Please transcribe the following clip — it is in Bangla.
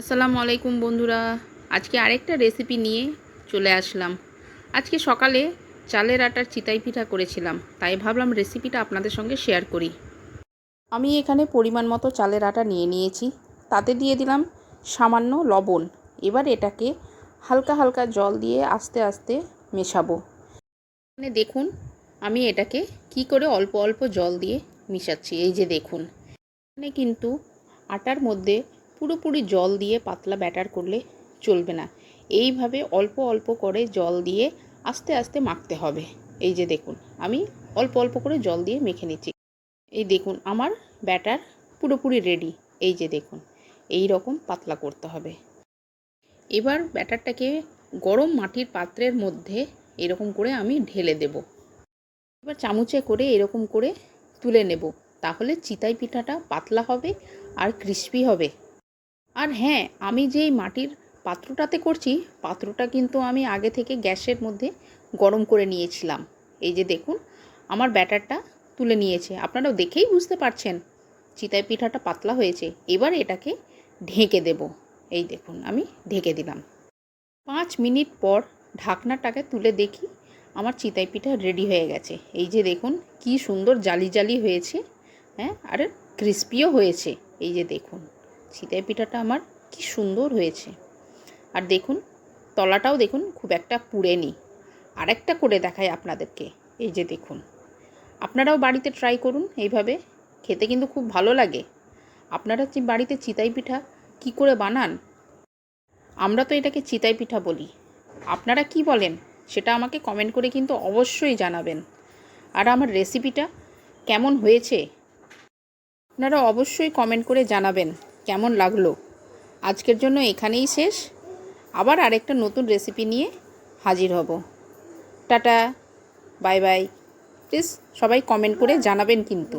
আসসালামু আলাইকুম বন্ধুরা। আজকে আরেকটা রেসিপি নিয়ে চলে আসলাম। আজকে সকালে চালের আটার চিতাই পিঠা করেছিলাম, তাই ভাবলাম রেসিপিটা আপনাদের সঙ্গে শেয়ার করি। আমি এখানে পরিমাণ মতো চালের আটা নিয়ে নিয়েছি, তাতে দিয়ে দিলাম সামান্য লবণ। এবার এটাকে হালকা হালকা জল দিয়ে আস্তে আস্তে মেশাবো। এখানে দেখুন, আমি এটাকে কি করে অল্প অল্প জল দিয়ে মিশাচ্ছি, এই যে দেখুন। এখানে কিন্তু আটার মধ্যে পুরোপুরি জল দিয়ে পাতলা ব্যাটার করলে চলবে না। এইভাবে অল্প অল্প করে জল দিয়ে আস্তে আস্তে মাখতে হবে। এই যে দেখুন, আমি অল্প অল্প করে জল দিয়ে মেখে নিচ্ছি। এই দেখুন, আমার ব্যাটার পুরোপুরি রেডি এই যে দেখুন, এই রকম পাতলা করতে হবে। এবার ব্যাটারটাকে গরম মাটির পাত্রের মধ্যে এরকম করে আমি ঢেলে দেব। এবার চামচে করে এরকম করে তুলে নেব। তাহলে চিতাই পিঠাটা পাতলা হবে আর ক্রিস্পি হবে। আর হ্যাঁ আমি যেই মাটির পাত্রটাতে করছি, পাত্রটা কিন্তু আমি আগে থেকে গ্যাসের মধ্যে গরম করে নিয়েছিলাম। এই যে দেখুন, আমার ব্যাটারটা তুলে নিয়েছে। আপনারা দেখেই বুঝতে পারছেন চিতাই পিঠাটা পাতলা হয়েছে। এবার এটাকে ঢেকে দেব। এই দেখুন, আমি ঢেকে দিলাম। পাঁচ মিনিট পর ঢাকনাটাকে তুলে দেখি আমার চিতাই পিঠা রেডি হয়ে গেছে। এই যে দেখুন, কি সুন্দর জালি জালি হয়েছে হ্যাঁ আর ক্রিস্পিও হয়েছে। এই যে দেখুন। চিতাই পিঠাটা আমার কি সুন্দর হয়েছে। আর দেখুন, তলাটাও দেখুন, খুব একটা পুড়েনি। আরেকটা করে দেখাই আপনাদেরকে, এই যে দেখুন। আপনারাও বাড়িতে ট্রাই করুন এইভাবে, খেতে কিন্তু খুব ভালো লাগে। আপনারা বাড়িতে চিতাই পিঠা কি করে বানান? আমরা তো এটাকে চিতাই পিঠা বলি। আপনারা কি বলেন? সেটা আমাকে কমেন্ট করে কিন্তু অবশ্যই জানাবেন। আর আমার রেসিপিটা কেমন হয়েছে? আপনারা অবশ্যই কমেন্ট করে জানাবেন। কেমন লাগল? আজকের জন্য এখানেই শেষ। আবার আরেকটা নতুন রেসিপি নিয়ে হাজির হব। Tata, bye bye. প্লিজ সবাই কমেন্ট করে জানাবেন কিন্তু।